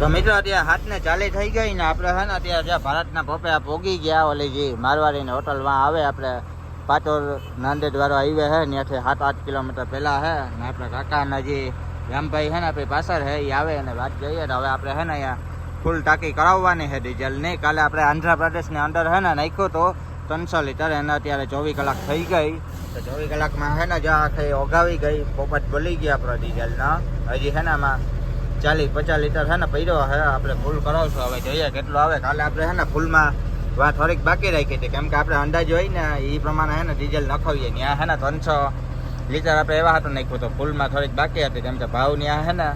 તો મિત્રો, અત્યારે હાથને ચાલી થઈ ગઈ ને આપણે છે ને અત્યારે જ્યાં ભારતના પપ્પે પોગી ગયા ઓલી જે મારવાડીને હોટલમાં આવે, આપણે પાટોર નાંદેડ વાળો હાઈવે છે ત્યાંથી સાત આઠ કિલોમીટર પહેલાં છે ને, આપણે કાકાના જે રામભાઈ છે ને, આપણી પાછળ છે એ આવે અને વાત કરીએ તો હવે આપણે છે ને અહીંયા ફૂલ ટાંકી કરાવવાની છે ડીઝલ નહીં કાલે આપણે આંધ્રપ્રદેશની અંદર છે ને નાખ્યો તો ત્રણસો લીટર, એને અત્યારે ચોવીસ કલાક થઈ ગઈ. તો ચોવીસ કલાકમાં છે ને જ્યાં આખી ઓગાવી ગઈ, પોપટ બોલી ગયા આપણો ડીઝલના. હજી છે ને આમાં ચાલીસ, પચાસ લીટર છે ને પડ્યો છે, આપણે ફૂલ કરાવશું. હવે જોઈએ કેટલો આવે. કાલે આપણે છે ને ફૂલમાં વાત થોડીક બાકી રાખી હતી. કેમ કે આપણે અંદાજ હોય ને એ પ્રમાણે છે ને ડીઝલ નખાવીએ. ત્યાં છે ને ત્રણસો લીટર આપણે એવા હતું નાખ્યું તો ફૂલમાં થોડીક બાકી હતી. કેમ કે ભાવ ત્યાં છે ને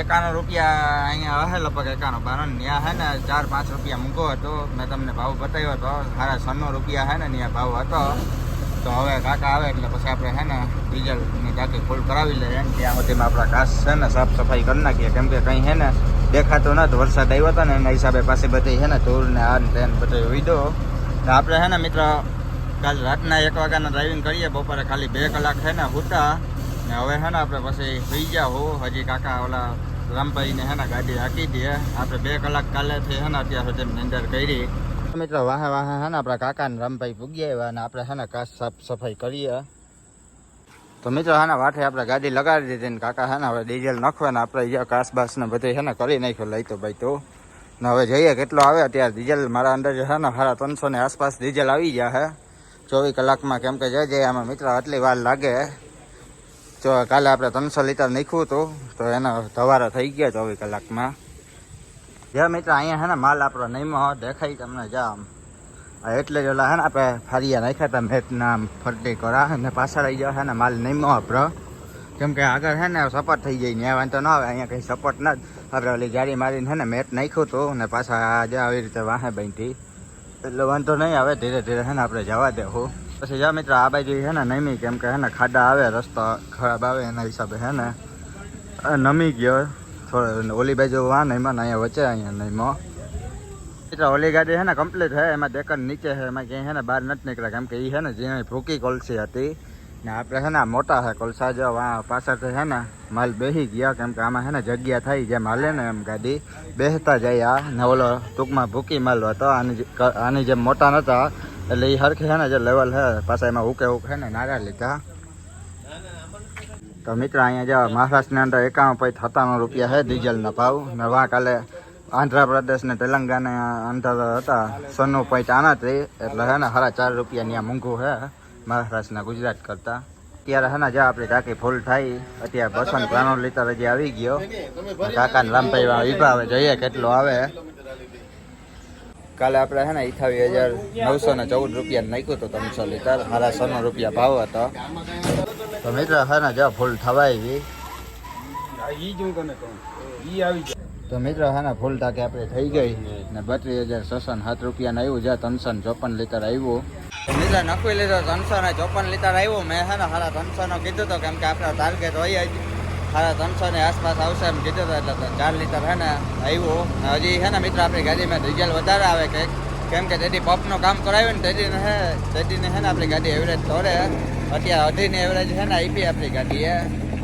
એકાણું રૂપિયા અહીંયા હશે લગભગ એકાણું. બારણ ત્યાં છે ને ચાર પાંચ રૂપિયા મૂકો હતો. મેં તમને ભાવ બતાવ્યો હતો. સારા છન્નું રૂપિયા છે ને ત્યાં ભાવ હતો. તો હવે કાકા આવે એટલે પછી આપણે છે ને ડીઝલની ટાંકી ફૂલ કરાવી લઈએ. ત્યાં સુધીમાં આપણા ઘાસ છે ને સાફ સફાઈ કરી નાખીએ. કેમ કે કંઈ હે ને ન તો વરસાદ આવ્યો હતો ને એના હિસાબે પાસે બધી છે ને ધૂળ ને આ ને તે ને બધું તો આપણે છે ને મિત્ર કાલ રાતના એક વાગ્યાના ડ્રાઇવિંગ કરીએ. બપોરે ખાલી બે કલાક છે ને હુતા. ને હવે છે ને આપણે પછી સુઈ હો. હજી કાકા ઓલા રામભાઈને હે ને ગાડી હાકી દઈએ આપણે બે કલાક કાલેથી હે ને અત્યાર સુધી નિંદર કરી. મિત્રો, વાહે વાહે છે ને આપણા કાકાને રામભાઈ પૂગ્યા આવ્યા અને આપણે છે ને કાચ સાફ સફાઈ કરીએ. તો મિત્રો, હા ને વાઠે આપણે ગાડી લગાડી દીધી ને કાકા ને હવે ડીઝલ નાખવાને, આપણે અહીંયા કાસ બાસ ને બધું હે ને કરી નાખ્યો, લઈ તો ભાઈ તો. ને હવે જઈએ, કેટલો આવે અત્યારે ડીઝલ? મારા અંદર છે ને સારા ત્રણસો ની આસપાસ ડીઝલ આવી ગયા છે ચોવીસ કલાકમાં કેમ કે જઈ જાય, આમાં મિત્રો આટલી વાર લાગે. જો કાલે આપણે ત્રણસો લીટર નાખ્યું હતું, તો એના ધવારા થઈ ગયા ચોવીસ કલાકમાં. જે મિત્ર અહીંયા હે ને માલ આપણો નહીં દેખાય તમને જામ એટલે જ ઓલા હે ને આપણે ફારિયા નાખ્યા હતા મેટના ફરતી કરા અને પાછળ આવી જાવ હે ને માલ નહીં આપણો. કેમ કે આગળ છે ને સપોર્ટ થઈ જાય ત્યાં વાંધો ન આવે, અહીંયા કંઈ સપોર્ટ ના જ. આપણે ઓલી ગાડી મારીને હે ને મેટ નાખ્યું હતું ને પાછા આજે આવી રીતે વાહે બાંધી. એટલે વાંધો નહીં આવે, ધીરે ધીરે હે ને આપણે જવા દેવું પછી જા મિત્ર, આ બાજુ છે ને નમી કેમ કે હે ને ખાડા આવે, રસ્તો ખરાબ આવે એના હિસાબે હે ને. નમી ગયો. ઓલી બાજુ વાહ એમાં ને અહીંયા વચ્ચે અહીંયા નહીં એટલે ઓલી ગાડી છે ને કમ્પ્લીટ છે, એમાં દેકર નીચે છે, એમાં ક્યાંય છે ને બહાર નથી નીકળ્યા. કેમ કે એ છે ને જે ભૂકી કોલસી હતી. ને આપણે છે ને મોટા છે, કોલસા જો વા પાછળથી છે ને માલ બેસી ગયા. કેમ કે આમાં છે ને જગ્યા થઈ જેમ હાલે ને એમ ગાડી. બેસતા જાય આ ને ઓલો ટૂંકમાં ભૂકી માલ હતો. આની આની જેમ મોટા નહોતા એટલે એ હરખી છે ને જે લેવલ છે, પાછા એમાં ઉકે ઉકે ને નારા લીધા. તો મિત્ર, અહીંયા જો મહારાષ્ટ્રની અંદર એકાવન પોઈન્ટ સત્તાણું રૂપિયા છે ડીઝલના ભાવ. ને વાં કાલે આંધ્રપ્રદેશ ને તેલંગાના અંદર હતા, સોનું પોઈન્ટ આનાથી એટલે હે ને સાડા ચાર રૂપિયા ત્યાં મોંઘું છે મહારાષ્ટ્રના ગુજરાત કરતા. અત્યારે હે ને જો આપણી ટાંકી ફૂલ થાય અત્યારે બસો ને ત્રાણું લીટર હજી આવી ગયો. કાકાને લાંબાઈ રામભાઈ વાળા વિભા હવે જોઈએ કેટલો આવે. કાલે આપણે છે ને અઠાવીસ હજાર નવસો ને ચૌદ રૂપિયા નાખ્યું હતું ત્રણસો લીટર. મારા સોનો રૂપિયા ભાવ હતો. તો મિત્ર છે ને જો ફૂલ થવાય ગઈ ઈ જ હું તને કહું. ઈ આવી જાય. તો મિત્રો હા ને ફૂલ ટાંકી આપણે થઈ ગઈ ને બત્રીસ હજાર છસો સાત રૂપિયાને આવ્યું જ્યાં ત્રણસો ચોપન લીટર આવ્યું. મિત્રો નક્કી લીધો ત્રણસો ને ચોપન લીટર આવ્યું. મેં છે ને સાડા ત્રણસો નો કીધું તો કેમ કે આપણો ટાર્ગેટ હોય જ. સાડા ત્રણસો ની આસપાસ આવશે એમ કીધું હતું એટલે ચાર લીટર હે ને આવ્યું. હજી હે ને મિત્રો આપણી ગાડીમાં ડીઝલ વધારે આવે કંઈક. કેમ કે તેથી પંપનું કામ કરાવ્યું ને તેથી હે તેથીને છે ને આપણી ગાડી એવરેજ તોડે. અત્યારે અઢીની એવરેજ છે ને આપી આપણી ગાડીએ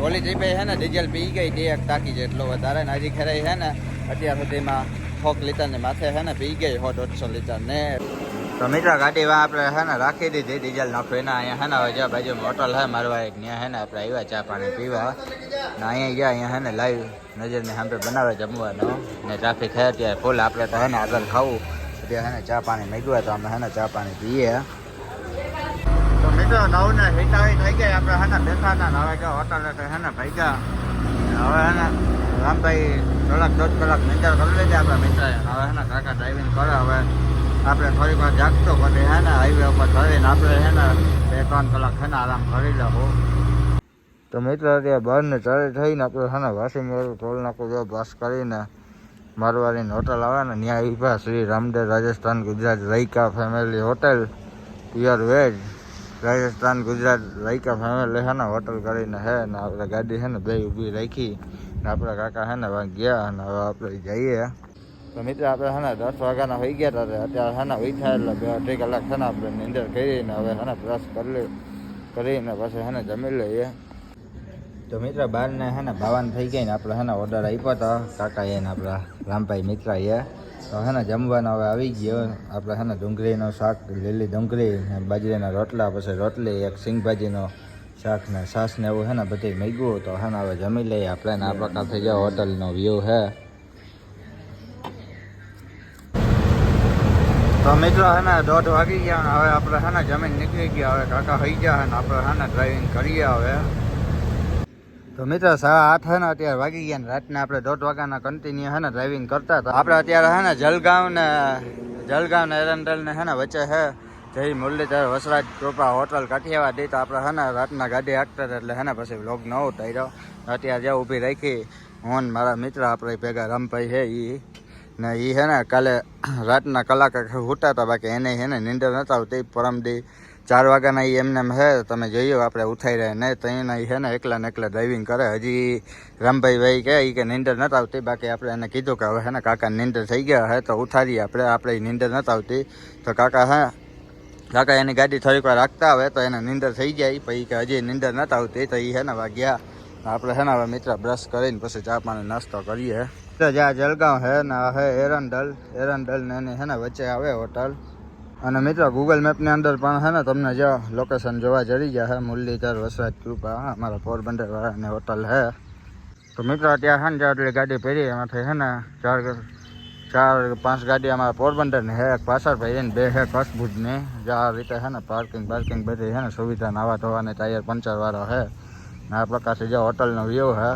ઓલી જીપે છે ને ડીઝલ પી ગઈ બે એક ટાંકી જેટલો વધારે ને હજી ખેરાઈ છે ને, અત્યાર સુધીમાં થોક લીટરની માથે છે ને, પી ગઈ હો દોઢસો લીટર ને તો મિત્ર ગાડીમાં આપણે છે ને રાખી દીધી ડીઝલ નાખવીને અહીંયા હે ને, હવે જ્યાં બાજુ હોટલ હે મારવા એક ત્યાં હે ને, આપણે આવ્યા ચા પાણી પીવા. ને અહીંયા ગયા અહીંયા હે ને લાઈવ નજરની સાંભળે, બનાવે જમવાનો. ને ટ્રાફિક હે અત્યારે ફૂલ આપણે તો હે ને આગળ ખાવું. અત્યારે હે ને ચા પાણી મેગવા તો અમે હે ને ચા પાણી પીએ. તો થઈ ગઈ આપણે હે ને બેઠા હતા હોટલ હે ને ભાગ્યા. હવે હે ને કલાક દોઢ કલાક નિંદર કરી લીધી આપણા મિત્રએ. હવે હે કરે, હવે આપણે થોડીક વાર જાગતો પછી હે ને હાઈવે ઉપર ચડીને આપણે હે ને બે ત્રણ કલાક હે ને આરામ કરી લઉં તો મિત્ર, અત્યારે બહાર ને ચડે થઈને આપણે હે ને વાસી મેળું ટોલ નાખું જો બસ કરીને મારવાડીની હોટલ આવે ને ત્યાં ઈભા Shri Ramdev Rajasthan Gujarat Raika family hotel pure veg Rajasthan, Gujarat Lyka family છે ને હોટલ કરીને હે ને આપણે ગાડી છે ને બે ઊભી રાખી ને આપણા કાકા છે ને ગયા અને હવે આપણે જઈએ. તો મિત્ર, આપણે છે ને દસ વાગ્યાના હોઈ ગયા હતા અત્યારે છે ને ઉઠ્યા એટલે બે અઢી કલાક છે ને આપણે નીંદર કરીને હવે છે ને બ્રશ કરી કરીને પછી છે ને જમી લઈએ. તો મિત્ર બહારને છે ને ભાવાન થઈ ગઈ ને આપણે છે ને ઓર્ડર આપ્યો હતો કાકા એને આપણા રામભાઈ મિત્ર એ તો હે ને, જમવાનો હવે આવી ગયો આપણે હે ને, ડુંગળીનું શાક, લીલી ડુંગળી બાજરીના રોટલા, પછી રોટલી, એક સિંગભાજીનો શાક, ને સાસ ને એવું હે ને બધી મેગ્યું. તો હે ને, હવે જમી લઈએ આપણે, ને આ પ્રકાર થઈ જાય હોટલનો વ્યૂ હે. તો મિત્રો હે ને, દોઢ વાગી ગયા હવે આપણે હે ને, જમીન નીકળી ગયા. હવે કાકા થઈ ગયા ને, આપણે હે ને ડ્રાઇવિંગ કરીએ હવે. તો મિત્રો, સાડા આઠ હે ને, અત્યારે વાગી ગયા ને. રાતના આપણે દોઢ વાગ્યાના કન્ટિન્યુ હે ને ડ્રાઇવિંગ કરતા હતા. આપણે અત્યારે હે ને, જલગાંવ ને જલગાંવ ને એરંડલ ને હે ને, વચ્ચે હે. જય મુરલીધર વસરાજ કૃપા હોટલ કાઠિયાવાડી તો આપણે હે ને, રાતના ગાડી હાંકતા એટલે હે ને, પછી વ્લોગ ન ઉતાર્યો. અત્યારે જ્યાં ઊભી રાખી, હું ને મારા મિત્ર આપણે ભેગા રામભાઈ છે એ ને એ હે ને, કાલે રાતના કલાક ઉઠતા હતા બાકી એને હે ને, નીંદર નતા આવતી પરમદી ચાર વાગ્યાના એ એમને એમ હે, તમે જોયું આપણે ઉઠાઈ રહ્યા ને ત્યાં એ હે ને, એકલા ને એકલા ડ્રાઇવિંગ કરે. હજી રામભાઈ ભાઈ કહે એ કે નીંદર નતા આવતી. બાકી આપણે એને કીધું કે હવે છે ને, કાકા નીંદર થઈ ગયા હે, તો ઉઠાડીએ આપણે. આપણે નીંદર નતા આવતી. તો કાકા હા, કાકા એની ગાડી થોડીક વાર રાખતા આવે, તો એને નીંદર થઈ જાય. પછી કે હજી નીંદર નતા આવતી, તો એ છે ને વાગ્યા. આપણે છે ને હવે મિત્ર બ્રશ કરીને પછી ચા પાણી નાસ્તો કરીએ. તો જ્યાં જલગાંવ હે ને હે એરંડલ. એરંડલ ને એની છે ને વચ્ચે આવે હોટલ અને મિત્રો ગૂગલ મેપની અંદર પણ હે ને, તમને જે લોકેશન જોવા જડી ગયા હે, મુરલીધર, વસરાજ કૃપા અમારા પોરબંદરવાળાની હોટલ હે. તો મિત્રો, અત્યારે હે ને, જે આટલી ગાડી પહેરી, એમાંથી હે ને, ચાર ચાર, પાંચ ગાડી અમારા પોરબંદરની હે, એક પાછળ ભાઈ ને બે હે કચ્છભુજની જે આ રીતે હે ને પાર્કિંગ પાર્કિંગ બધી હે ને, સુવિધા નાવા ધોવાની ટાયર પંચરવાળો ને આ પ્રકારથી જે હોટલનો વ્યૂ હે,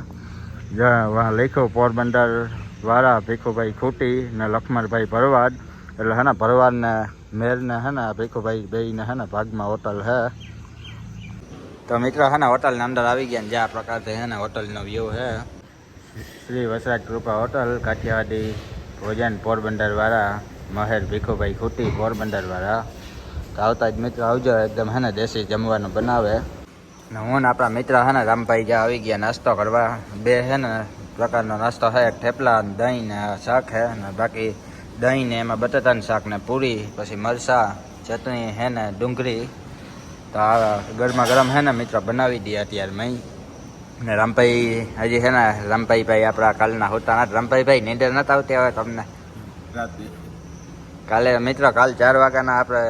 જે વાં લખ્યું પોરબંદર વાળા ભીખુભાઈ ખૂટી ને લખમણભાઈ ભરવાડ. એટલે હે ને ભરવાડ ને મેર ને હે ને ભીખુભાઈ બે ને હે ને ભાગમાં હોટલ હે. તો મિત્રો હે ને હોટલની અંદર આવી ગયા ને જે આ પ્રકારથી હે ને હોટલનો વ્યૂ હે. શ્રી વસરાજ કૃપા હોટલ, કાઠિયાવાડી, ભોજન પોરબંદર વાળા મહેર ભીખુભાઈ ખૂટી પોરબંદર વાળા તો આવતા જ મિત્રો આવજો, એકદમ હે ને દેશી જમવાનું બનાવે. ને હું ને આપણા મિત્ર હે ને રામભાઈ જ્યાં આવી ગયા, નાસ્તો કરવા. બે હે ને પ્રકારનો નાસ્તો છે ને દહીં ને શાક હે ને બાકી દહીં ને એમાં બટાટાનું શાક ને પૂરી પછી મરચાં ચટણી હે ને ડુંગળી. તો આ ગરમા ગરમ હે ને મિત્રો બનાવી દઈએ અત્યારે મેં ને રામભાઈ હજી છે ને રામભાઈ ભાઈ આપણા કાલના હોતા ના રામભાઈ ભાઈ નીંદર નતા આવતી હવે તમને? કાલે મિત્રો કાલ ચાર વાગ્યાના આપણે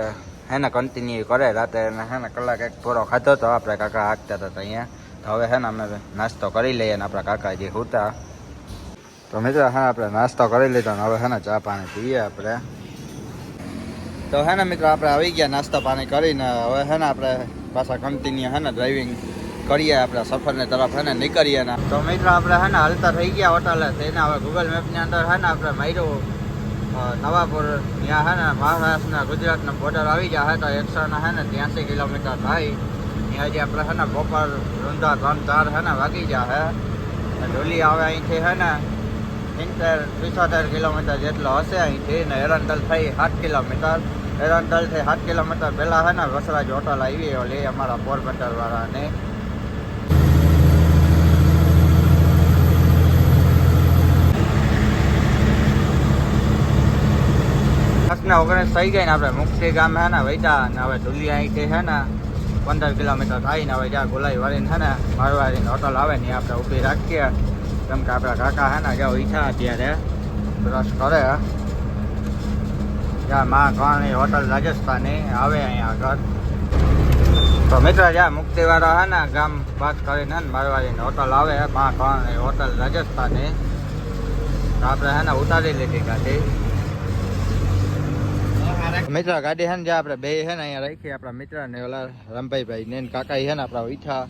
હે ને કન્ટિન્યુ કરે. રાતે હે ને કલાક એક પૂરો ખાધો તો આપણે કાકા હાંકતા હતા અહીંયા. તો હવે હે ને અમે નાસ્તો કરી લઈએ ને આપણા કાકા જે હોતા. તો મિત્ર, હા, આપણે નાસ્તો કરી લીધો ને હવે હે ને ચા પાણી પીએ આપણે. તો હે ને મિત્રો, આપણે આવી ગયા નાસ્તા પાણી કરીને. હવે હે ને આપણે પાછા કન્ટિન્યુ હે ને ડ્રાઇવિંગ કરીએ આપણે સફરની તરફ હે ને નીકળીએ ને. તો મિત્રો, આપણે હે ને હાલતા થઈ ગયા હોટલે તેને હવે ગૂગલ મેપની અંદર હે ને આપણે માર્યું. નવાપુર. ત્યાં હે ને મહારાષ્ટ્રના ગુજરાતના બોર્ડર આવી ગયા હે તો એકસો ને હે ને ત્યાંસી કિલોમીટર થાય. ત્યાં જે આપણે હે ને બપોર રૂંધા ત્રણ ચાર હે ને વાગી ગયા હે ઢોલી આવે અહીંથી હે ને સિત્તેર પિસોતેર કિલોમીટર જેટલો હશે અહીંથી ને એરંદલ થઈ સાત કિલોમીટર. એરંડલથી સાત કિલોમીટર પહેલાં હે ને વસરાજ હોટલ આવી ઓલી અમારા પોરબંદરવાળાને ને ઓગણીસ થઈ ગઈ ને આપણે મુક્તિ ગામ હે ને વૈદા ને હવે ધુલિયા અહીંથી હે ને પંદર કિલોમીટર થાય ને હવે જ્યાં ગોલાઈ વાળીને હે ને મારવાડીને હોટલ આવે ને આપણે ઊભી રાખીએ. કેમ કે આપણા કાકા હે ને જ્યાં ઈચ્છા અત્યારે બ્રશ કરે જ્યાં માં ઘણી હોટલ રાજસ્થાની આવે અહીંયા આગળ. તો મિત્ર જ્યાં મુક્તિવાળા હે ને, ગામ પાસ કરીને મારવાડીની હોટલ આવે માં ઘણી હોટલ રાજસ્થાની. આપણે હે ને ઉતારી લીધી ગાડી. મિત્ર, ગાડી હે ને જે આપણે બે હે ને અહીંયા રાખી, આપણા મિત્ર ને ઓલા રામભાઈ ભાઈ ને કાકા હે ને આપણા ઈઠા.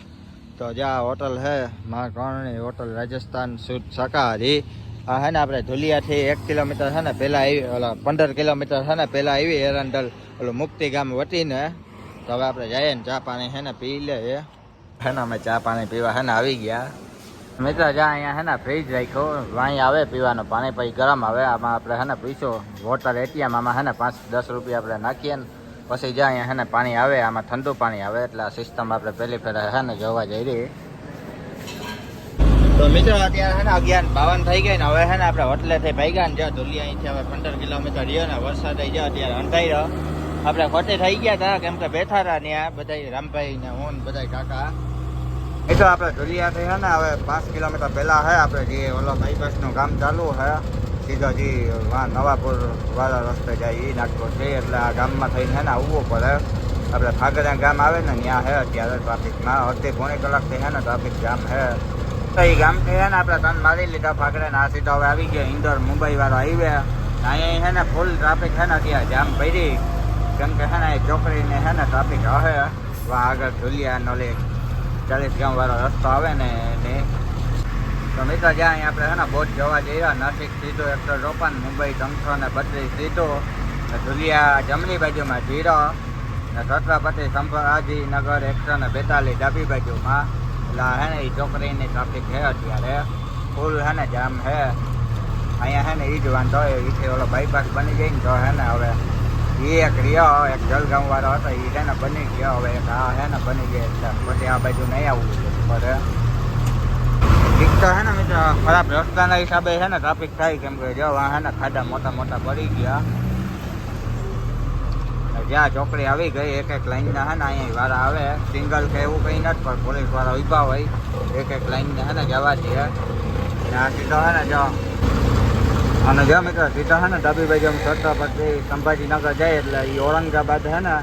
તો જ્યાં હોટલ છે મા કરણી હોટલ રાજસ્થાન શુદ્ધ શાકાહારી. આ હે ને આપણે ધુલિયાથી એક કિલોમીટર છે ને પહેલાં આવી, ઓલા પંદર કિલોમીટર છે ને પહેલાં આવી એરંડલ, ઓલું મુક્તિ ગામ વટીને. તો હવે આપણે જઈએ ને ચા પાણી છે ને પી લઈએ. હે ને અમે ચા પાણી પીવા હે ને આવી ગયા. મિત્ર જ્યાં અહીંયા હે ને ફ્રીજ રાખ્યો, વાંઈ આવે પીવાનું પાણી, પછી ગરમ આવે. આમાં આપણે હે ને પીશો. વોટર એટીએમ આમાં હે ને પાંચ દસ રૂપિયા આપણે નાખીએ ને. પછી જ્યાં અહીંયા હે ને પાણી આવે, આમાં ઠંડુ પાણી આવે, એટલે આ સિસ્ટમ આપણે પહેલી ફેર હે ને જોવા જઈ રહી. તો મિત્રો અત્યારે હે ને અગિયાર બાવન થઈ ગઈ ને, હવે હે ને આપણે હોટલે થઈ ગયા ને જ્યાં ધુલિયા અહીંથી હવે પંદર કિલોમીટર રહ્યો ને, વરસાદ આવી જાય અત્યારે અંધાઈ રહ્યો આપણે ખોટે થઈ ગયા હતા કેમ કે બેઠા હતા ત્યાં બધા રામભાઈ ને હું બધા કાકા. એ તો આપણે ધુલિયાથી છે ને, હવે પાંચ કિલોમીટર પહેલા છે, આપણે જે ઓલો બાયપાસનું કામ ચાલુ છે. સીધો જે નવાપુર વાળા રસ્તે જાય એ નાખતો છે. એટલે આ ગામમાં થઈને ને આવવું પડે. આપણે ફાગરા ગામ આવે ને, ત્યાં હે અત્યારે ટ્રાફિકમાં. અડધી પોણી કલાકથી હે ને ટ્રાફિક જામ હે તો એ ગામથી હે ને આપણે તન મારી લીધા ફાગરે ને. આ સીધો હવે આવી ગયો, ઇન્દોર મુંબઈ વાળો હાઈવે અહીંયા હે ને ફૂલ ટ્રાફિક છે ને અત્યારે જામ પડી. કેમ કે હે ને એ ચોકડીને હે ને ટ્રાફિક વા આગળ ધુલિયા નોલે ચાલીસ ગામ વાળો રસ્તો આવે ને ને તો મિત્રો જ્યાં અહીં આપણે છે ને બોટ જવા જઈ રહ્યા નાસિક સીધો એકસો ચોપન મુંબઈ ત્રણસો ને બત્રીસ સીધો. ધુલિયા જમણી બાજુમાં જીરો, ને છત્રપતિ સંભાજી નગર એકસો ને બેતાલીસ ડાબી બાજુમાં. એટલે હે ને એ છોકરીની ટ્રાફિક છે અત્યારે. ફૂલ હે ને જામ છે. અહીંયા હે ને એ જ વાંધો એ ઓલો બાયપાસ બની જાય ને તો હે ને હવે એ એક રહ્યો, એક જલગામવાળો હતો એ છે ને બની ગયો. હવે એક આ હે ને બની ગયો એટલે પછી આ બાજુ નહીં આવવું પડે. તો હે ને મિત્રો, ખરાબ રસ્તાના હિસાબે છે ને ટ્રાફિક થાય કેમ કે જો, આ હે ને ખાડા મોટા મોટા પડી ગયા. જ્યાં ચોકડી આવી ગઈ, એક એક લાઈનના હે ને અહીંયા વાળા આવે. સિંગલ કે એવું કંઈ નથી, પણ પોલીસવાળા ઊભા હોય. એક એક લાઈનને છે ને જવા દે. આ સીધો છે ને જો, અને જો મિત્રો, સીધા હે ને ડાબી બાજુ આમ છત્રપતિ સંભાજીનગર જાય, એટલે એ ઔરંગાબાદ હે ને,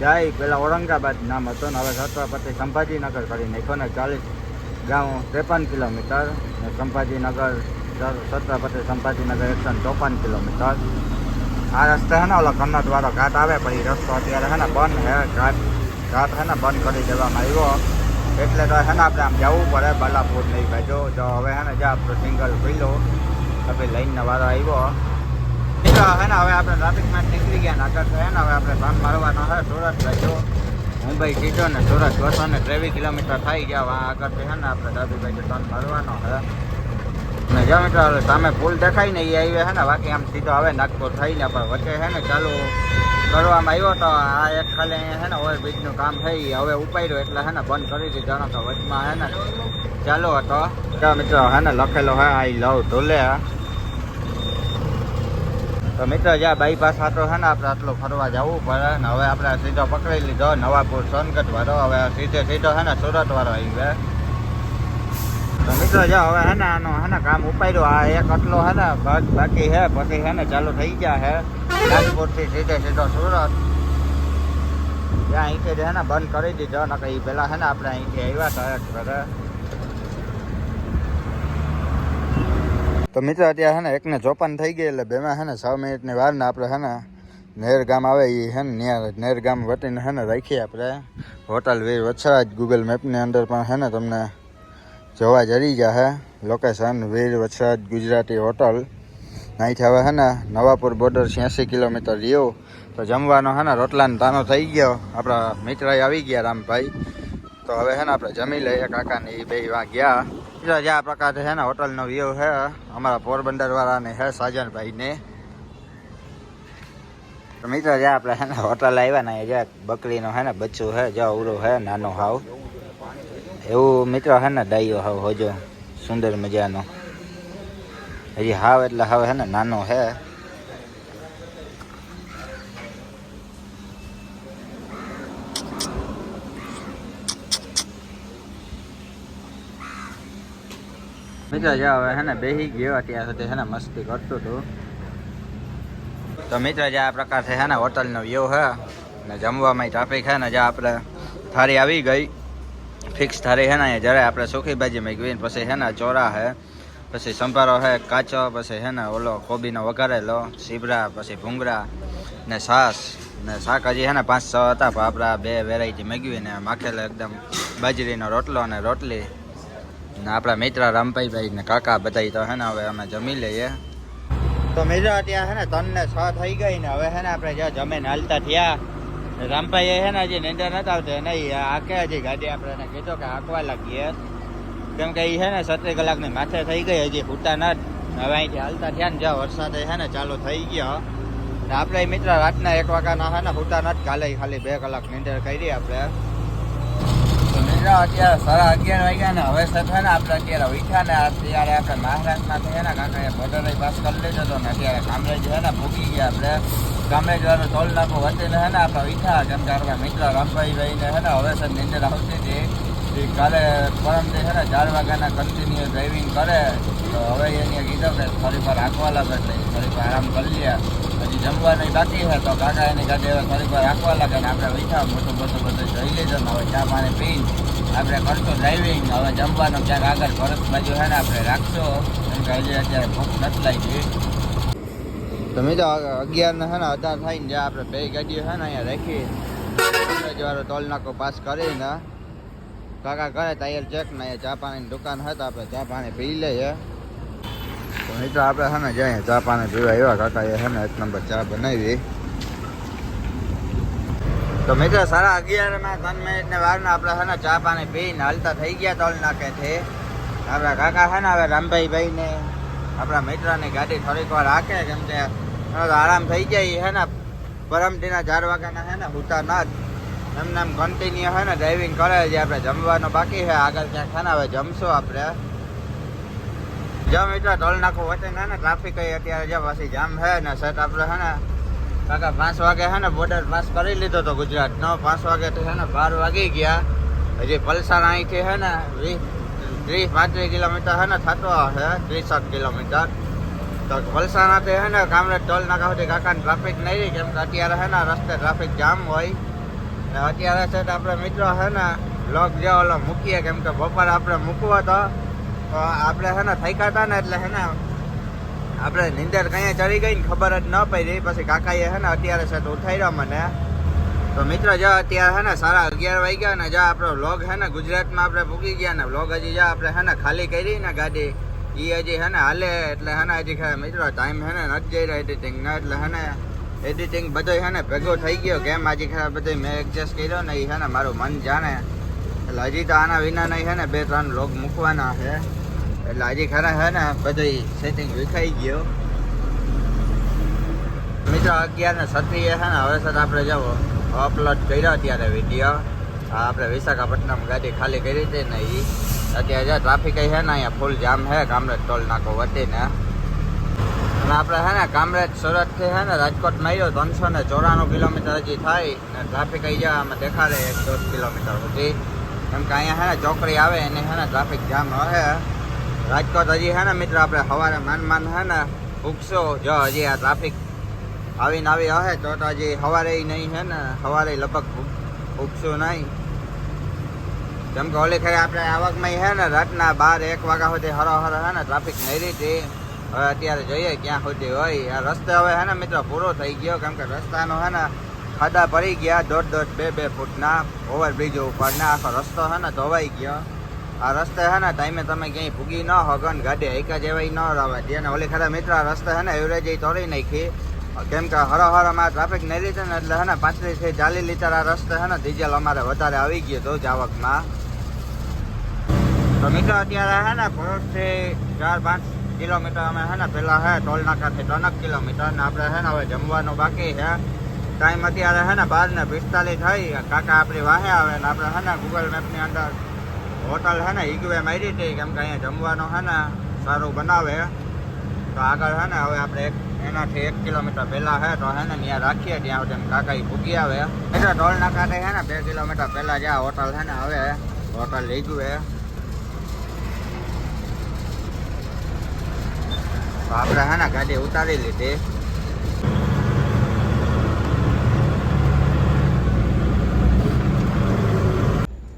જાય. પેલા ઔરંગાબાદ નામ હતું ને, હવે છત્રપતિ સંભાજીનગર કરી નાખ્યો ચાલીસ ગામ ત્રેપન કિલોમીટર ને સંભાજીનગર છત્રપતિ સંભાજીનગર એકસો ચોપન કિલોમીટર. આ રસ્તે હે ને ઓલો કન્નડ વાળો ઘાટ આવે પછી રસ્તો અત્યારે હે ને બંધ હે. ઘાટ ઘાટ હે ને બંધ કરી દેવામાં આવ્યો. એટલે તો હે ને આપણે આમ જવું પડે, બાલાપુર નહીં ભાઈ જો હવે હે ને જો આપણો સિંગલ ખુલ્લું પછી લઈને વારો આવ્યો. મિત્રો હે ને હવે આપણે ટ્રાફિકમાં નીકળી ગયા ને આગળ તો હે ને હવે આપણે ટર્ન મારવાનો હે, સુરત બાજુ. મુંબઈ સીધો ને, સુરત બસો ને ત્રેવીસ કિલોમીટર થઈ ગયા. વાં આગળથી હે ને આપણે ડાબી બાજુ ટર્ન મારવાનો હે ને જો મિત્રો સામે પુલ દેખાય ને, એ હાઈવે હે ને, બાકી આમ સીધો આવે નાગપુર થઈને પણ વચ્ચે હે ને, ચાલુ કરવામાં આવ્યો તો આ એક ખાલી અહીંયા છે ને ઓવરબ્રિજનું કામ છે, એ હવે ઉપાડ્યું એટલે છે ને, બંધ કરી દીધો. જાણો તો વચમાં હે ને, ચાલુ હતો મિત્રો હે ને, લખેલો હે આઈ લવ ઢોલે તો મિત્રો, જ્યાં બાઈપાસ આટલો છે ને, આપણે આટલો ફરવા જવું પડે ને, હવે આપણે સીધો પકડી લીધો, નવાપુર સોનગઢ વાળો હવે સીધે સીધો છે ને સુરત વાળો હાઈવે તો મિત્રો જો હવે હે ને, આનો હે ને, કામ ઉપાડ્યો, આ એક આટલો હે ને, ભાગ બાકી હે પછી હે ને, ચાલુ થઈ ગયા હે રાજકોટથી સીધે સીધો સુરત. ત્યાં અહીંથી હે ને, બંધ કરી દીધો ને કંઈ પેલા હે ને, આપણે અહીંથી આવ્યા હતા ઘરે તો મિત્રો અત્યારે હે ને એકને ચોપન થઈ ગઈ એટલે બેમાં હે ને છ મિનિટની વાર ને આપણે હે ને નેર ગામ આવે એ હે ને ન્યા નેર ગામ વટીને હે ને રાખીએ આપણે. હોટલ વીર વછરાજ ગૂગલ મેપની અંદર પણ હે ને તમને જોવા જરી ગયા હે. Location Veer Vachhraj Gujarati hotel. અહીંથી હવે હે ને નવાપુર બોર્ડર છ્યાસી કિલોમીટર રહ્યો. તો જમવાનો હે ને રોટલાનો તાનો થઈ ગયો. આપણા મિત્ર આવી ગયા રામભાઈ. તો હવે હે ને આપણે જમી લઈએ. કાકાને એ બે ગયા બીજો જે આ પ્રકારે છે ને, હોટલનો વ્યૂ છે. અમારા પોરબંદર વાળાને છે સાજનભાઈને. તો મિત્રો, જે આપણે છે ને, હોટલ આવ્યા ને જે બકરીનો છે ને, બચ્ચું છે, જો ઉરો છે, નાનો હાવ. એવું મિત્રો છે ને ડાયો હાવ હોજો. સુંદર મજાનો. હજી હાવ એટલે હાવ છે ને, નાનો છે. મિત્રો જે હવે છે ને? બેસી ગયો અત્યાર સુધી, હે ને? મસ્તી કરતો હતો. તો મિત્રો જે આ પ્રકાર છે ને? હોટલનો વ્યૂ, હે? ને જમવામાં ટ્રાફિક હે ને? જે આપણે થાળી આવી ગઈ. ફિક્સ થાળી હે ને? જ્યારે આપણે સુખી ભાજી મેળવી પછી, હે ને, ચોરા હે, પછી સંભારો છે કાચો, પછી, હે ને, ઓલો કોબીનો વઘારેલો, સીબરા, પછી ભૂંગળા, ને છાસ ને શાક હજી, હે ને પાંચ છ હતા આપણા બે વેરાયટી મેળવી ને માખેલો એકદમ બાજરીનો રોટલો અને રોટલી ને આપણા મિત્ર રામભાઈભાઈ ને કાકા બધા તો હે ને હવે અમે જમી લઈએ. તો મિત્ર ત્યાં હે ને ત્રણ ને છ થઈ ગઈ ને હવે છે ને આપણે જ્યાં જમીને હાલતા થયા. રામભાઈ હે ને હજી નિંદર નથી આવતી નહીં આકે હજી ગાડી આપણે એને કીધો કે આંકવા લાગીએ. કેમ કે એ છે ને સત્તરી કલાકની માથે થઈ ગઈ, હજી ફૂટા નથી. હવે અહીંથી હાલતા થયા ને જ્યાં વરસાદ હે ને ચાલુ થઈ ગયો. આપણે મિત્ર રાતના એક વાગ્યાના હે ને ફૂટા નથી, કાલે ખાલી બે કલાક નીંદર કરી આપણે. મિત્ર, અત્યારે સાડા અગિયાર વાગ્યા ને હવે છે ને આપણે અત્યારે ઉઠ્યા ને અત્યારે આપણે મહારાષ્ટ્રમાં થયા ને કાકા બોર્ડર પાસ કરી લીધો હતો ને અત્યારે કામરેજ છે ને ભૂગી ગયા આપણે. કામરેજ વાળો ટોલ નાકો વચ્ચે છે ને આપણે ઉઠ્યા કેમ કે આપણા મિત્ર, રામભાઈ ભાઈ ને છે ને હવે સર નીંદર આવતી હતી. કાલે દે છે ને ચાર વાગ્યાના કન્ટિન્યુ ડ્રાઇવિંગ કરે, તો હવે એને કીધું કે થોડી વાર રાખવા લાગે એટલે થોડીક આરામ કરી લે. હજી જમવાની બાકી છે, તો કાકા એની ગાડી હવે થોડીક વાર રાખવા લાગે ને આપણે બેઠા મોટું બધું બધું જઈ લીધો ને હવે ચા પાણી પીને આપણે કરશું ડ્રાઇવિંગ હવે જમવાનું ક્યાંક આગળ ભરત બાજુ છે ને આપણે રાખશો. કેમ કે હજી અત્યારે ભૂખ નથી લાગી. તમે તો અગિયાર ને છે ને અઢાર થાય ને જ્યાં આપણે બે ગાડીઓ છે ને અહીંયા રાખી વાળો ટોલ નાકો પાસ કરીને કાકા કરે તૈયાર ચેક ને ચા પાણીની દુકાન હતા આપણે ચા પાણી પી લઈએ. તો નહીં તો આપણે હે ને જઈએ ચા પાણી પીવા એવા કાકા એ હે ને એક નંબર ચા બનાવી. તો મિત્રો સાડા અગિયાર ના ત્રણ મિનિટ ને વાર ને આપણે હે ને ચા પાણી પીને હાલતા થઈ ગયા તોલ નાખે છે આપણા કાકા છે ને હવે રામભાઈ ભાઈ ને આપણા મિત્રની ગાડી થોડીક વાર રાખે કેમ કે આરામ થઈ જાય હે ને. પરમટીના ચાર વાગ્યાના છે ને હુતા ના એમને એમ કન્ટિન્યુ છે ને ડ્રાઇવિંગ કરે છે આપણે, જમવાનું બાકી છે. આગળ ક્યાં ખાના હવે જમશું આપણે. જમ એટલે ટોલ નાખો વચ્ચે ના, ને ટ્રાફિક અત્યારે જે પછી જામ છે ને સેટ આપણે છે ને, કાકા પાંચ વાગે છે ને બોર્ડર પાસ કરી લીધો તો ગુજરાતનો પાંચ વાગેથી છે ને, બાર વાગી ગયા. હજી પલસાણ અહીંથી છે ને, વીસ, ત્રીસ, પાંત્રીસ કિલોમીટર છે ને, થતો હશે ત્રીસઠ કિલોમીટર. તો પલસાણાથી છે ને, કામરેજ ટોલ નાકા સુધી કાકાને ટ્રાફિક નહીં રહી, કેમ કે અત્યારે છે ને, રસ્તે ટ્રાફિક જામ હોય. અત્યારે છે આપણે મિત્રો છે ને લોક જે ઓલો મૂકીએ કેમ કે બપોર આપણે મૂકવો તો આપણે છે ને થાક્યા હતા ને એટલે છે ને, આપણે નીંદર કંઈ ચડી ગઈ ને ખબર જ ન પડી. પછી કાકાએ છે ને અત્યારે છે તો ઉઠાડ્યો મને. તો મિત્રો જો અત્યારે છે ને સારા અગિયાર વાગ્યા ને જો આપણો વ્લોગ છે ને ગુજરાતમાં આપણે પૂકી ગયા ને વ્લોગ હજી જો આપણે છે ને ખાલી કરી ને ગાડી એ હજી છે ને હાલે એટલે છે ને હજી મિત્રો ટાઈમ છે ને નથી જઈ રહ્યો એડિટિંગ ના એટલે છે ને એડિટિંગ બધો છે ને ભેગો થઈ ગયો. કેમ હજી ખરા બધો મેં એડજસ્ટ કર્યો ને એ છે ને મારું મન જાણે. એટલે હજી તો આના વિના નહીં છે ને બે ત્રણ લોગ મૂકવાના છે. એટલે હજી ખરા છે ને બધો સેટિંગ વિખાઈ ગયો. મિત્રો અગિયાર ને સત્રીએ છે ને, હવે સર આપણે જવો અપલોડ કર્યો અત્યારે વીડિયો આપણે વિશાખાપટ્ટનમ ગાડી ખાલી કરી હતી ને એ અત્યારે ટ્રાફિક છે ને, અહીંયા ફૂલ જામ છે કામરેજ ટોલ નાકો વટીને. અને આપણે છે ને કામરેજ સુરતથી છે ને રાજકોટ આવ્યો ત્રણસો ને ચોરાણું કિલોમીટર હજી થાય ને ટ્રાફિક આવી જાય, આમાં દેખાડે એક દોઢ કિલોમીટર સુધી. કેમ કે અહીંયા છે ને ચોકડી આવે, એને છે ને ટ્રાફિક જામ રહે રાજકોટ હજી છે ને મિત્ર આપણે સવારે માન માન છે ને ઉગશો. જો હજી આ ટ્રાફિક આવીને આવી હશે, તો તો હજી સવારે નહીં છે ને, સવારે લગભગ ઉગશું નહીં. કેમ કે ઓલી ખરે આપણે આવકમાં છે ને રાતના બાર એક વાગ્યા સુધી હરો હરો છે ને ટ્રાફિક નહીં હતી. હવે અત્યારે જોઈએ ક્યાં સુધી હોય. આ રસ્તે હવે હે ને મિત્રો પૂરો થઈ ગયો. કેમ કે રસ્તાનો છે ને ખાડા પડી ગયા દોઢ દોઢ બે બે ફૂટના ઓવરબ્રિજ ઉપરના આખો રસ્તો છે ને ધોવાઈ ગયો. આ રસ્તે છે ને ટાઈમે તમે ક્યાંય ભૂગી ન હગન ગાડી હૈકા જેવાય ન રવા દે અને ઓલી ખરા મિત્ર આ રસ્તે હે ને એવરેજ તોડી નાખી. કેમ કે હરોહરમાં ટ્રાફિક નહીં લીધે ને એટલે હે ને પાંત્રીસથી ચાલીસ લીટર આ રસ્તે છે ને ડીઝલ અમારે વધારે આવી ગયું હતું જાવકમાં. તો મિત્રો અત્યારે હે ને ભરૂચથી ચાર પાંચ કિલોમીટર અમે હે ને પહેલાં હે ટોલ નાકાથી ત્રણક કિલોમીટર ને આપણે હે ને હવે જમવાનું બાકી છે ટાઈમ અત્યારે છે ને બાર ને પિસ્તાલીસ થઈ કાકા આપણી વાહે આવે ને આપણે હે ને ગૂગલ મેપની અંદર હોટલ છે ને ઈગવે મારી હતી કેમ કે અહીંયા જમવાનું છે ને સારું બનાવે તો આગળ છે ને હવે આપણે એક એનાથી એક કિલોમીટર પહેલાં હે તો હે ને ત્યાં રાખીએ ત્યાં સુધી કાકા એ ભૂગી આવે એટલે ટોલ નાકાથી છે ને બે કિલોમીટર પહેલાં જ્યાં હોટલ છે ને હવે હોટલ ઈગવે તો આપણે ને ગાડી ઉતારી લીધી.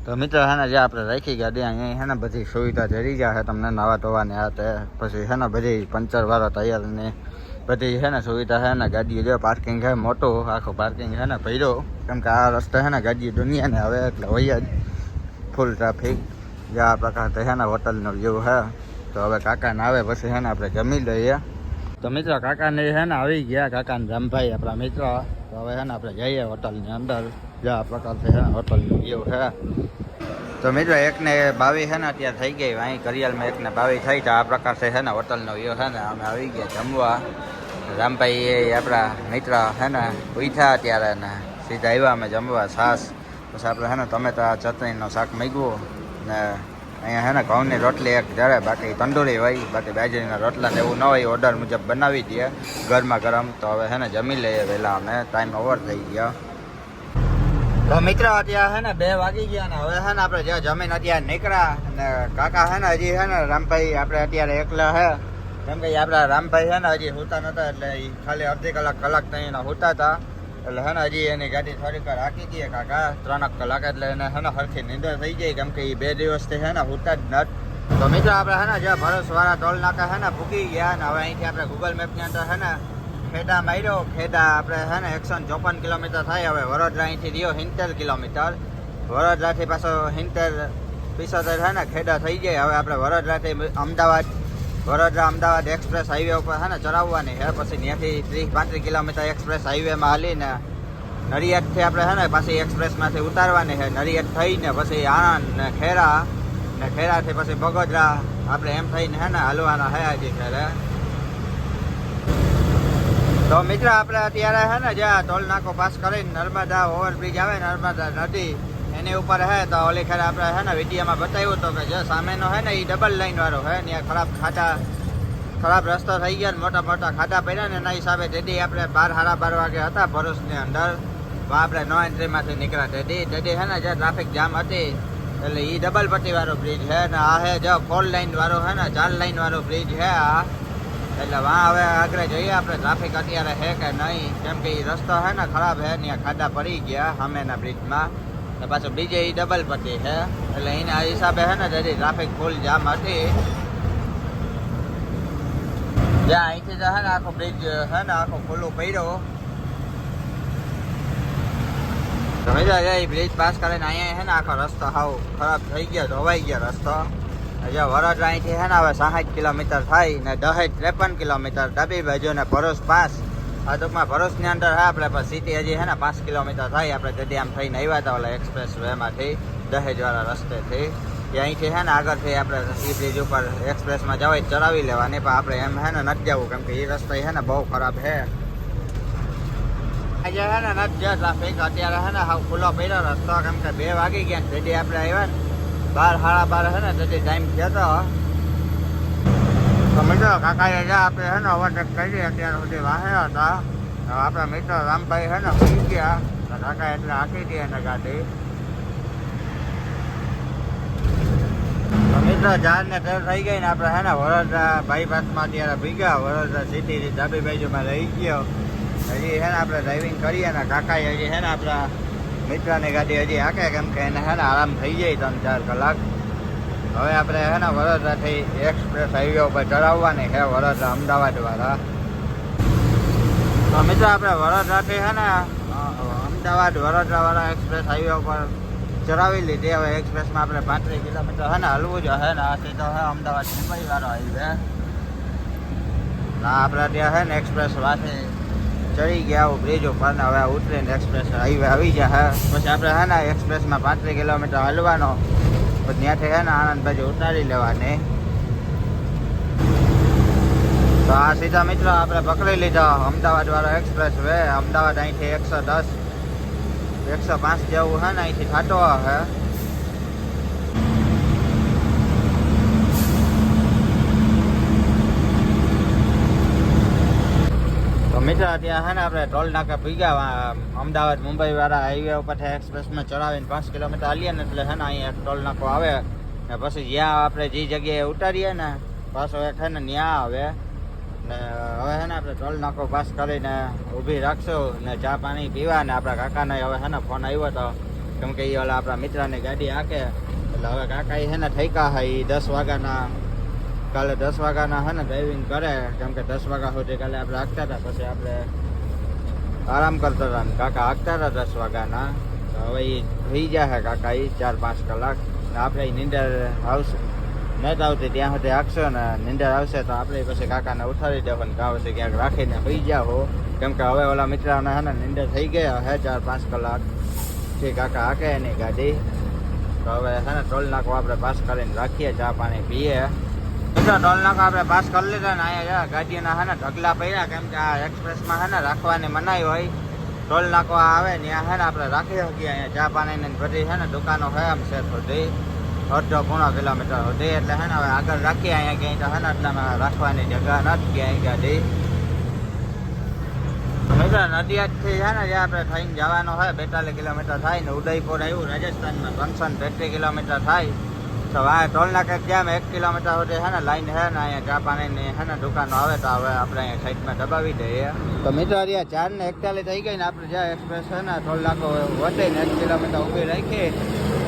તો મિત્ર ને, જે આપણે રાખી ગાડી, અહીંયા હેને બધી સુવિધા જરી ગયા છે તમને નવા ધોવાની આ તે. પછી હેને બધી પંચર વાળો તૈયાર ને બધી છે ને સુવિધા છે ને ગાડીઓ જો પાર્કિંગ છે, મોટું આખું પાર્કિંગ છે ને ભર્યો. કેમ કે આ રસ્તે છે ને ગાડી દુનિયાને હવે એટલે હોય જ. ફૂલ ટ્રાફિક જે આ પ્રકાર છે ને હોટલનો વ્યૂ છે. તો હવે કાકાને આવે પછી હે ને આપણે જમી લઈએ તો મિત્રો કાકાને હે ને આવી ગયા, કાકાને રામભાઈ આપણા મિત્ર. તો હવે હે ને આપણે જઈએ હોટલની અંદર. જે આ પ્રકારથી ને હોટલનું વ્યૂ છે. તો મિત્રો એકને બાવી છે ને અત્યારે થઈ ગઈ, અહીં કરિયાલમાં એકને બાવી થઈ. તો આ પ્રકાર છે ને હોટલનો વ્યૂ છે ને, અમે આવી ગયા જમવા. રામભાઈ એ આપણા મિત્ર છે ને ઉઠ્યા અત્યારે ને સીધા આવ્યા અમે જમવા છાસ પછી આપણે છે ને ટમેટા ચટણીનો શાક મૂક્યું ને અહીંયા હે ને ઘઉંની રોટલી એક જરે બાકી તંદુરી હોય, બાકી બાજરીના રોટલા ને એવું ન હોય ઓર્ડર મુજબ બનાવી દઈએ. ગરમા ગરમ તો હવે હે ને જમી લઈએ વહેલા અમે ટાઈમ ઓવર થઈ ગયો. તો મિત્ર અત્યારે હે ને બે વાગી ગયા ને હવે હે ને આપણે જે જમીન અત્યારે નીકળ્યા અને કાકા હે ને હજી હે ને રામભાઈ આપણે અત્યારે એકલા હે. કેમ કે આપણા રામભાઈ હે ને હજી હોતા નતા એટલે ખાલી અડધી કલાક કલાક એના હોતા હતા એટલે હે ને હજી એની ગાડી થોડીક વાર રાખી દઈએ કાકા. ત્રણક કલાક એટલે એને હે ને હરખી નીંદર થઈ જાય કેમ કે એ બે દિવસથી હે ને હોતા જ નથી. તો મિત્રો આપણે હે ને જે ભરોસવાળા ટોલ નાકા હે ને ભૂકી ગયા ને હવે અહીંથી આપણે ગૂગલ મેપની અંદર હે ને ખેડા માર્યો. ખેડા આપણે હે ને એકસો ચોપન કિલોમીટર થાય. હવે વડોદરા અહીંથી રહ્યો સિત્તેર કિલોમીટર. વડોદરાથી પાછો સિત્તેર, પિસોતેર છે ને ખેડા થઈ જાય હવે આપણે વડોદરાથી અમદાવાદ વડોદરા અમદાવાદ એક્સપ્રેસ હાઈવે ઉપર છે ને ચડાવવાની. હે, પછી ત્યાંથી ત્રીસ પાંત્રીસ કિલોમીટર એક્સપ્રેસ હાઈવેમાં હાલીને નડિયાદથી આપણે છે ને પાછી એક્સપ્રેસમાંથી ઉતારવાની છે. નડિયાદ થઈને પછી આણંદ ને ખેરા ને ખેરાથી પછી બગોદરા આપણે એમ થઈને છે ને હાલવાના હે હજી ખેડે તો મિત્ર, આપણે અત્યારે છે ને જ્યાં ટોલ નાકો પાસ કરીને નર્મદા ઓવરબ્રિજ આવે નર્મદા નદી એની ઉપર હે, તો ઓલી ખેર આપણે હે ને વિડીયોમાં બતાવ્યું હતું કે જે સામેનો હે ને એ ડબલ લાઈન વાળો હે ત્યાં ખરાબ ખાડા ખરાબ રસ્તો થઈ ગયા ને મોટા મોટા ખાડા પડ્યા ને એના હિસાબે તેથી આપણે બાર સાડા બાર વાગે હતા ભરૂચની અંદર. તો આપણે નો એન્ટ્રીમાંથી નીકળ્યા. તેથી તેથી હે ને જે ટ્રાફિક જામ હતી, એટલે એ ડબલ પટ્ટી વાળો બ્રિજ છે ને આ હે જો ફોર લાઈન વાળો હે ને, ચાર લાઈન વાળો બ્રિજ છે આ. એટલે વાં હવે આગળ જઈએ આપણે ટ્રાફિક અત્યારે છે કે નહીં? કેમ કે એ રસ્તો છે ને ખરાબ છે ત્યાં ખાડા પડી ગયા સામેના બ્રિજમાં ને પાછો બીજે એ ડબલ પટ્ટી છે. એટલે એના હિસાબે છે ને તેથી ટ્રાફિક ફૂલ જામ હતી. જ્યાં અહીંથી તો છે ને આખો બ્રિજ છે ને આખો ખુલ્લું પડ્યો. તમે જો એ બ્રિજ પાસ કરીને અહીંયા છે ને આખો રસ્તો હાવ ખરાબ થઈ ગયો, ધોવાઈ ગયો રસ્તો. હજી વરદ અહીંથી છે ને હવે સાઠ કિલોમીટર થાય ને દહેજ ત્રેપન કિલોમીટર ડાબી બાજુ ને ભરોસ પાસ આ ટૂંકમાં ભરૂચની અંદર હા, આપણે પણ સિટી હજી છે ને પાંચ કિલોમીટર થાય. આપણે આમ થઈને આવ્યા હતા ઓલા એક્સપ્રેસ વેમાંથી દહેજવાળા રસ્તેથી. કે અહીંથી છે ને આગળથી આપણે એ બ્રિજ ઉપર એક્સપ્રેસમાં જવાય, ચડાવી લેવાની. પણ આપણે એમ છે ને નથી જવું, કેમ કે એ રસ્તો છે ને બહુ ખરાબ છે આજે છે ને નથી જે ટ્રાફિક અત્યારે છે ને હાવ ખુલ્લો પડ્યો રસ્તો, કેમ કે બે વાગી ગયા તેથી આપણે આવ્યા ને. બાર, સાડા બાર છે ને તેથી ટાઈમ થયો તો તો મિત્રો કાકાએ જે આપણે છે ને ઓવરટેક કરી અત્યાર સુધી વાહે હતા. તો આપણા મિત્ર રામભાઈ છે ને પી ગયા. કાકા એટલે હાંકી દે એને ગાડી. મિત્રો ચાર ને તેર થઈ ગઈ ને આપણે હે ને વડોદરા બાયપાસમાં અત્યારે ભીગ્યા વડોદરા સિટીથી ડાબી બાજુમાં રહી ગયો. હજી હે ને આપણે ડ્રાઇવિંગ કરીએ ને કાકાએ હજી છે ને આપણા મિત્રની ગાડી હજી હાકે કેમ કે એને હે ને આરામ થઈ જાય ત્રણ ચાર કલાક. હવે આપણે છે ને વડોદરાથી એક્સપ્રેસ હાઈવે ઉપર ચડાવવાની છે, વડોદરા અમદાવાદ વાળા. તો મિત્રો આપણે વડોદરાથી હે ને અમદાવાદ વડોદરા વાળા એક્સપ્રેસ હાઈવે ઉપર ચડાવી લીધી. હવે એક્સપ્રેસમાં આપણે પાંત્રીસ કિલોમીટર છે ને હલવું જો હે ને આથી તો હે અમદાવાદ મુંબઈ વાળો હાઈવે ના આપણે ત્યાં છે ને એક્સપ્રેસ વાથી ચડી ગયા બ્રિજ ઉપર ને હવે ઉતરીને એક્સપ્રેસ હાઈવે આવી જાય પછી આપણે હે ને એક્સપ્રેસમાં પાંત્રીસ કિલોમીટર હલવાનો. પછી ત્યાંથી છે ને આનંદભાઈ ઉતારી લેવાની. તો આ સીધા મિત્રો આપણે પકડી લીધો અમદાવાદ વાળો એક્સપ્રેસ વે અમદાવાદ અહીંથી એકસો દસ, એકસો પાંચ જેવું હે ને અહીંથી થતો હશે તો મિત્રો, ત્યાં છે ને આપણે ટોલ નાકા ભીગા અમદાવાદ મુંબઈ વાળા હાઈવે ઉપરથી એક્સપ્રેસમાં ચડાવીને પાંચ કિલોમીટર હાલીએ ને એટલે છે ને અહીંયા ટોલ નાકો આવે. ને પછી જ્યાં આપણે જે જગ્યાએ ઉતારીએ ને, પાછો એક છે ને ત્યાં આવે. ને હવે છે ને આપણે ટોલ નાકો પાસ કરીને ઊભી રાખશું ને ચા પાણી પીવા ને આપણા કાકાને હવે છે ને ફોન આવ્યો હતો કેમ કે એ ઓલા આપણા મિત્રની ગાડી હાકે. એટલે હવે કાકા એ છે ને ઠેકા છે એ દસ વાગ્યાના કાલે દસ વાગ્યાના છે ને ડ્રાઇવિંગ કરે, કેમ કે દસ વાગ્યા સુધી કાલે આપણે હાંકતા હતા, પછી આપણે આરામ કરતા હતા ને કાકા હાંકતા હતા દસ વાગ્યાના. હવે એ થઈ જશે કાકા એ ચાર પાંચ કલાક. ને આપણે નીંદર આવશે. નથી આવતી ત્યાં સુધી હાંકશો ને નીંદર આવશે તો આપણે પછી કાકાને ઉઠાડી દેવો ને કાં પછી ક્યાંક રાખીને હોઈ જાઓ કેમ કે હવે ઓલા મિત્રાને હે ને નીંદર થઈ ગયા હે ચાર પાંચ કલાક. થી કાકા હાકે એની ગાડી. તો હવે હે ને ટોલ નાખો આપણે પાસ કરીને રાખીએ, ચા પાણી પીએ. મિત્રો ટોલ નાકા આપણે પાસ કરી લીધા ને અહીંયા ગાડીના હે ને ઢગલા પડ્યા, કેમ કે આ એક્સપ્રેસમાં હે ને રાખવાની મનાઈ હોય. ટોલ નાકો આવે ત્યાં હે ને આપણે રાખી શકીએ, અહીંયા ચા પાણી ને બધી છે ને દુકાનો છે આમ છે સુધી. અડધો પોણો કિલોમીટર સુધી, એટલે હે ને હવે આગળ રાખીએ અહીંયા ક્યાંય તો હે ને એટલામાં રાખવાની જગ્યા નથી ક્યાંય ગાડી નડિયાદથી છે ને જ્યાં આપણે થઈને જવાનું હોય બેતાલીસ કિલોમીટર થાય ને ઉદયપુર આવ્યું, રાજસ્થાનમાં ત્રણસો ને કિલોમીટર થાય. તો આ ટોલ નાકે એક કિલોમીટર સુધી છે ને લાઈન છે ને અહીંયા ચા પાણીની છે ને દુકાનો આવે તો હવે આપણે અહીંયા સાઈડમાં દબાવી દઈએ. તો મિત્રો અહીંયા ચાર ને એકતાલીસ થઈ ગઈ ને આપણે જ્યાં એક્સપ્રેસ છે ને ટોલ વધે ને એક કિલોમીટર ઊભી રાખી.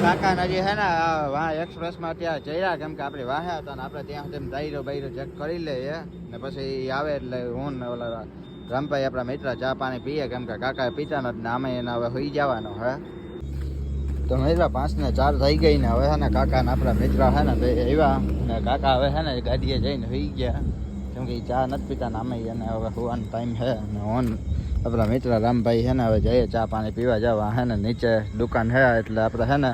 કાકા નજી છે ને વાહ એક્સપ્રેસમાં ત્યાં જયા, કેમ કે આપણે વાહે હતા ને આપણે ત્યાં સુધી દાયરો બાયરો ચેક કરી લઈએ. ને પછી આવે એટલે હું ને ઓલા રામભાઈ આપણા મિત્ર ચા પાણી પીએ, કેમ કે કાકા પીતા નથી ને આમે એને હવે હોઈ જવાનો હે તો મિત્ર પાંચ ને ચાર થઈ ગઈ ને હવે છે ને કાકા ને આપણા મિત્ર છે ને તે આવ્યા ને કાકા હવે છે ને ગાડીએ જઈને સુઈ ગયા કેમ કે ચા નથી પીતા ને આમે એને હવે હોવાનો ટાઈમ છે ને ઓન આપણા મિત્ર રામભાઈ છે ને હવે જઈએ ચા પાણી પીવા જવા હે ને નીચે દુકાન છે એટલે આપણે છે ને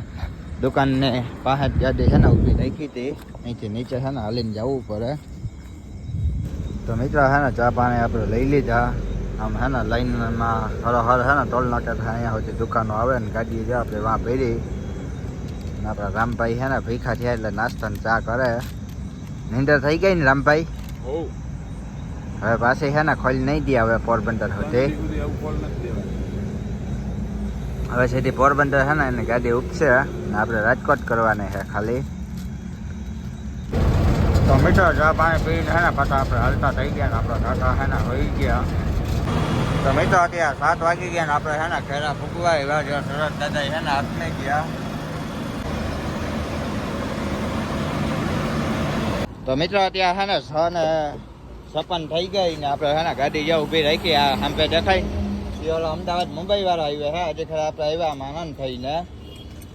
દુકાનને પાસે ગાડી છે ને ઊભી રાખી હતી અહીંથી નીચે છે ને હાલીને જવું પડે તો મિત્ર છે ને ચા પાણી આપણે લઈ લીધા આમ હે ને લાઈનમાં હર હર હે ને ટોલ નાકે અહીંયા સુધી દુકાનો આવે ને ગાડી જાય આપણે વાં પહેરી ને આપણા રામભાઈ હે ને ભીખા થયા એટલે નાસ્તા ને ચા કરે. નીંદર થઈ ગઈ ને રામભાઈ? હવે પાછી છે ને ખોલી નહીં દે હવે પોરબંદર સુધી. હવે સીધી પોરબંદર છે ને એની ગાડી ઉપસે. ને આપણે રાજકોટ કરવાની છે ખાલી. તો મીઠો ચા પાણી પીને ને પાછા આપણે હાલતા થઈ ગયા ને આપણા કાકા હે ને હોઈ ગયા. તો મીઠો અત્યારે સાત વાગી ગયા ને આપણે હે ને ખેરા ફૂકવા એવા જેવા સરસ દાદા હે ને હાથને ગયા. તો મિત્રો અત્યારે હે ને છ ને છપ્પન થઈ ગઈ ને આપણે હે ને ગાડી જ્યાં ઊભી રાખી, આ સાંભે દેખાય. એ ઓલો અમદાવાદ મુંબઈ વાળો આવ્યો હે આજે ખરા આપણે આવ્યા આમ આનંદ થઈને.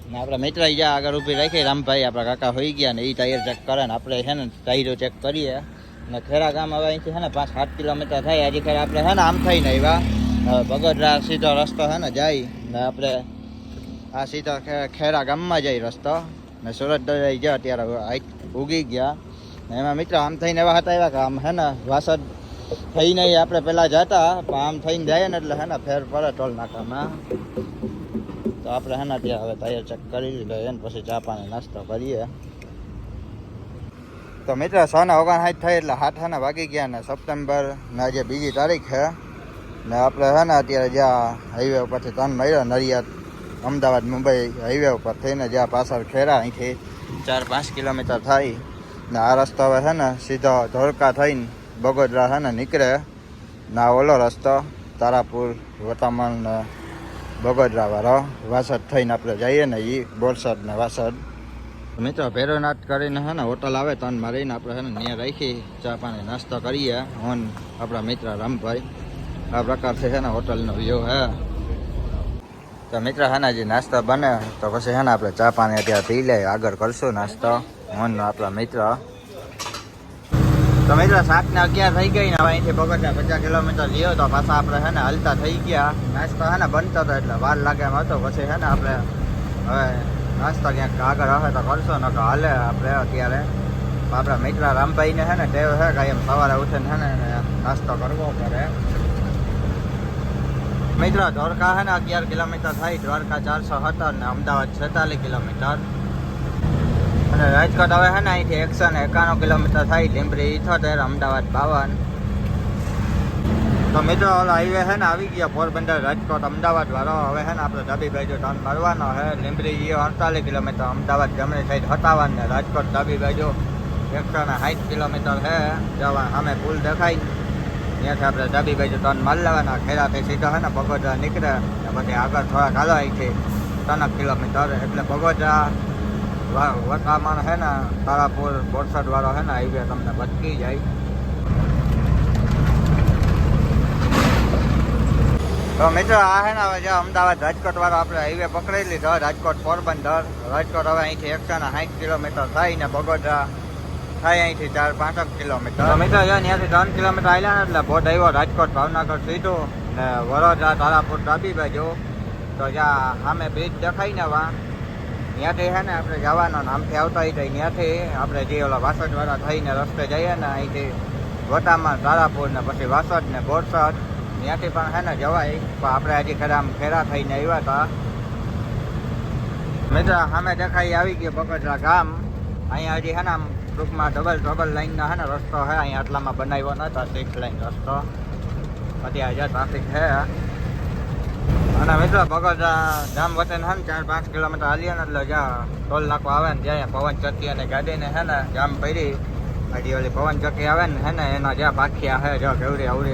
ને આપણા મિત્ર જ્યાં આગળ ઊભી રાખી, રામભાઈ આપણા કાકા હોઈ ગયા ને એ ટાયર ચેક કરે ને આપણે હે ને ટાયરો ચેક કરીએ. ને ખેરા ગામ હવે અહીંથી છે ને પાંચ, સાત કિલોમીટર થાય. આજે ખેર આપણે છે ને આમ થઈને આવ્યા. બગડરા સીધો રસ્તો છે ને જાય. ને આપણે આ સીધો ખેરા ગામમાં જાય રસ્તો. ને સુરત દરિયાઈ ગયા ત્યારે હાઈટ ઉગી ગયા. ને એમાં મિત્રો આમ થઈને એવા હતા એવા કે આમ હે ને વાસદ થઈને આપણે પહેલાં જતા, પણ આમ થઈને જાય ને એટલે હે ને ફેર પડે ટોલ નાકામાં. તો આપણે હે ને ત્યાં હવે તૈયાર ચેક કરી લીધો. એને પછી ચા પાણી નાસ્તો કરીએ. તો મિત્ર, સોના ઓગણસાઠ થઈ એટલે હાથ હે વાગી ગયા ને સપ્ટેમ્બર ને આજે બીજી તારીખ છે ને આપણે હે ને અત્યારે જ્યાં હાઈવે ઉપરથી ત્રણ મળ્યો નડિયાદ, અમદાવાદ, મુંબઈ હાઈવે ઉપર થઈને જ્યાં પાછળ ખેરા અહીંથી ચાર પાંચ કિલોમીટર થાય. ને આ રસ્તો હવે છે ને સીધો ધોળકા થઈને બગોદરા છે ને નીકળે. ને ઓલો રસ્તો તારાપુર વતામણ ને બગોદરાવાળો વાસદ થઈને આપણે જઈએ ને એ બોરસદ ને વાસદ. મિત્રો ભેરોનાથ કરીને છે ને હોટલ આવે તન મારીને આપણે છે ને ત્યાં રાખી ચા પાણી, નાસ્તો કરીએ. હું ને આપણા મિત્ર રામભાઈ. આ પ્રકારથી છે ને હોટલનો વ્યૂ હે. તો મિત્ર છે ને જે નાસ્તો બને, તો પછી છે ને આપણે ચા પાણી અત્યારે પી લઈએ આગળ કરશું નાસ્તો. હું ને આપણા મિત્ર. તો મિત્ર સાત ને અગિયાર થઈ ગઈ ને હવે અહીંથી બગડતા પચાસ કિલોમીટર ગયો તો પાછા આપણે છે ને હલતા થઈ ગયા. નાસ્તો છે ને બનતો હતો એટલે વાર લાગે એમ હતો. પછી છે ને આપણે હવે નાસ્તો ક્યાંક આગળ આવે તો કરશો ને હાલે આપણે અત્યારે. આપણા મિત્ર રામભાઈને છે ને, ટેવ છે કાંઈ એમ સવારે ઉઠીને છે ને નાસ્તો કરવો પડે. મિત્ર દ્વારકા છે ને અગિયાર કિલોમીટર થાય, દ્વારકા ચારસો સત્તર ને અમદાવાદ છેતાલીસ કિલોમીટર. અને રાજકોટ હવે છે ને, અહીંથી એકસો ને એકાણું કિલોમીટર થાય, લીંબડી, ઇથોતેર, અમદાવાદ, બાવન. તો મિત્રો હાઈવે છે ને, આવી ગયા પોરબંદર રાજકોટ, અમદાવાદ વાળો. હવે છે ને, આપણે ડાબી બાજુ ટર્ન મારવાનો છે. લીંબડી ગયો અડતાલીસ કિલોમીટર, અમદાવાદ જમણી સાઈડ સત્તાવન ને રાજકોટ ડાબી બાજુ એકસો ને સાઠ કિલોમીટર છે. જવા સામે પુલ દેખાય. ત્યાંથી આપણે ડાબી બાજુ ટર્ન મારી લેવાના. ખેરાથી સીધો છે ને બગોદરા નીકળે. ને પછી આગળ થોડા ચાલો અહીંથી ત્રણક કિલોમીટર. એટલે બગોદરા વટામણ છે ને, તારાપુર, બોરસદ વાળો છે ને, હાઈવે તમને બચકી જાય. તો મિત્રો, આ છે ને હવે જે અમદાવાદ રાજકોટ વાળો આપણે હાઈવે પકડી લીધો. રાજકોટ પોરબંદર. રાજકોટ હવે અહીંથી એકસો ને સાઠ કિલોમીટર થાય ને બગોદરા. થાય અહીંથી ચાર પાંચક કિલોમીટર. મિત્રો જો ત્યાંથી ત્રણ કિલોમીટર આવ્યા ને એટલે બોટ આવ્યો રાજકોટ ભાવનગર સીધું ને વડોદરા તારાપુર ડાબી બાજુ. તો જ્યાં સામે બ્રિજ દેખાય ને વા ત્યાંથી છે ને આપણે જવાનો નામથી આવતા હોય ત્યાંથી આપણે જે ઓલા વાસદવાળા થઈને રસ્તે જઈએ ને અહીંથી વટામાં તારાપુર ને પછી વાસદ ને બોરસદ. ત્યાંથી પણ છે ને જવાય. પણ આપણે હજી ખરા આમ ફેરા થઈને આવ્યા હતા. મિત્ર, સામે દેખાઈ આવી ગયો બગડરા ગામ. અહીંયા હજી છે ને આમ ટૂંકમાં ડબલ ડબલ લાઈનનો છે ને રસ્તો છે અહીંયા આટલામાં બનાવ્યો નતો સિક્સ લાઈન રસ્તો. અત્યારે હજાર ટ્રાફિક છે અને મિત્રો બગોદરા જામ વતન હે ને ચાર પાંચ કિલોમીટર હાલીએ ને એટલે જ્યાં ટોલ નાકો આવે ને ત્યાં પવન ચક્કી અને ગાડીને હે ને જામ પડી. હજી ઓલી પવન ચક્કી આવે ને હે ને એના જ્યાં પાખિયા હે જો કેવડી અવડી